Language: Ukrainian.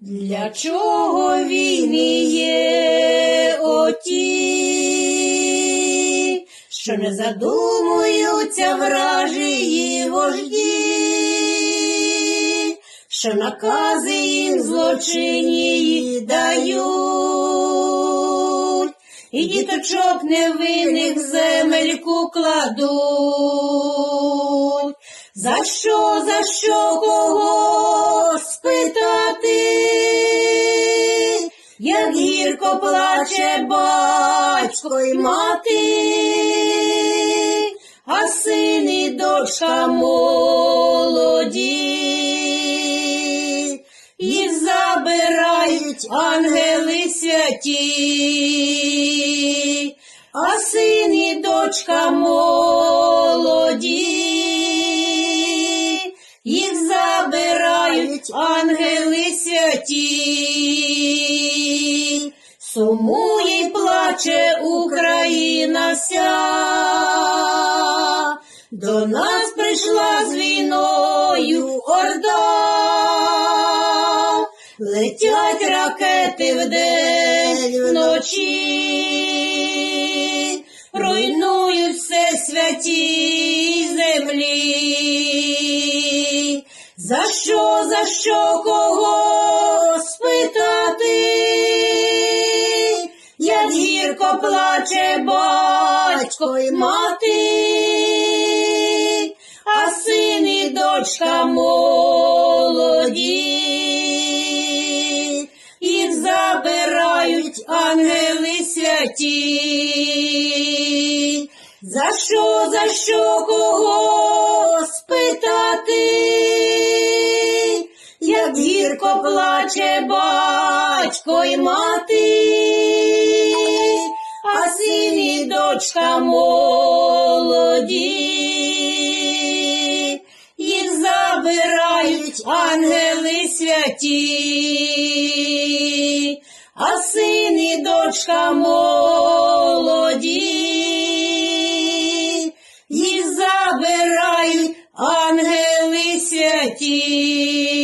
Для чого війни є оті, що не задумуються вражії вожді, що накази їм злочинні дають, і діточок невинних земельку кладуть. За що, за що кого спитати? Як гірко плаче батько й мати, а син і дочка молоді, їх забирають ангели святі, а син і дочка молоді, ангели святі. Сумує й плаче Україна вся, до нас прийшла з війною орда, летять ракети вдень вночі, що, кого спитати? Як гірко плаче батько й мати, а син і дочка молоді, їх забирають ангели святі. За що, за що кого Як плаче батько й мати, а син і дочка молоді, їх забирають ангели святі, а син і дочка молоді, їх забирають ангели святі.